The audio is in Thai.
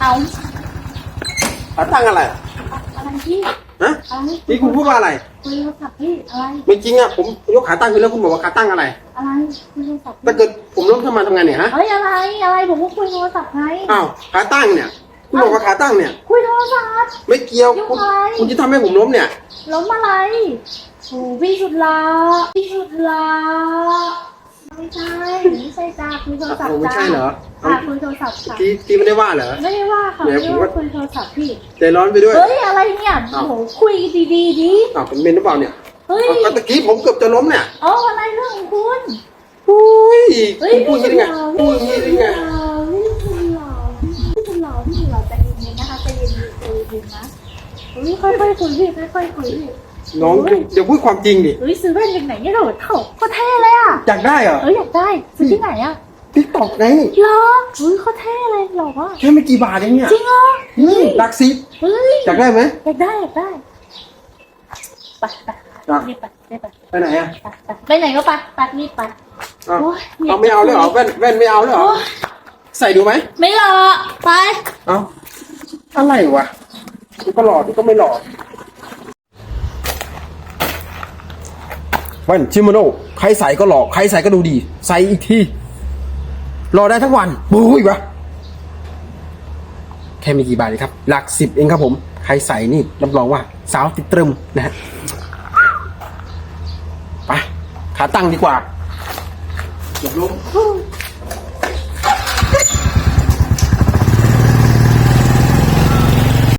ขาตั้งอะไรอะไรพี่ฮะอะไรนี่คุณพูดว่าอะไรคุยโทรศัพท์พี่อะไรไม่จริงอะผมยกขาตั้งขึ้นแล้วคุณบอกว่าขาตั้งอะไร อะไรคุยโทรศัพท์ถ้าเกิดผมล้มทำไมทำไงเนี่ยฮะเฮ้ยอะไรอะไรผมก็คุยโทรศัพท์ไงอ้าวขาตั้งเนี่ยคุณบอกว่าขาตั้งเนี่ย คุยโทรศัพท์ไม่เกี่ยวคุณยังไงคุณจะทำให้ผมล้มเนี่ยล้มอะไรโอ้พี่สุดลาพี่สุดลาไม่ใช่ไม่ ใช่จ้าคุยโทรศัพท์อ้าวไม่จ้าใช่เหรอค่ะคุยโทรศัพท์ค่ะที่ที่ไม่ได้ว่าเหรอ ไม่ได้ว่าค่ะเดี๋ไม่ยวได้ผมว่าก็คุยโทรศัพท์พี่ ใจร้อนไปด้วย เฮ้ยอะไรเนี่ยอ้าวโอ้โหคุยดีๆดีอ้าวเป็นเมนหรือเปล่าเนี่ยเฮ้ยอ้าวก็ตะกี้ผมเกือบจะล้มเนี่ยอ๋ออะไรเรื่องของคุณอุ้ยเฮ้ยคุณพูดอย่างนี้ได้ไงพูดอย่างนี้ได้ไงพี่คุณหล่อพี่คุณหล่อพี่คุณหล่อใจเย็นๆนะคะใจเย็นๆใจเย็นๆนะเฮ้ยค่อยๆคุยพี่ค่อยๆคุยพี่น้องเดี๋ยวพูดความจริงดิเฮ้ยซื้อแว่นจากไหนเนี่ยโดดเถ่าก็เท่เลย อะอยากได้เหรอเอ้ยอยากได้ซื้อที่ไหนอะทิกตอกไงหรอเฮ้ยเขาเท่เลยหรอวะแค่ไม่กี่บาทเองเนี่ยจริงเหรออืมหลักสิบเฮ้ยอยากได้ไหมอยากได้อยากได้ไปไปอะรีบไปรีบไปไปไหนอะไปไปไปไหนก็ไปไปรีบไปอ้าวโอ๊ยเอาไม่เอาเลยเหรอแว่นแว่นไม่เอาเลยเหรอโอ๊ยใส่ดูไหมไม่หรอกไปเอาอะไรวะนี่ก็หล่อนี่ก็ไม่หล่อ ว่นชิโมโนใครใส่ก็หล่อใครใส่ก็ดูดี ใส่อีกทีรอได้ทั้งวันบู๊อีกวะแค่มีกี่บาทเลยครับ หลักสิบเองครับผม ใครใส่นี่รับรองว่า สาวติดตรึมนะฮะไปขาตั้งดีกว่าจบลง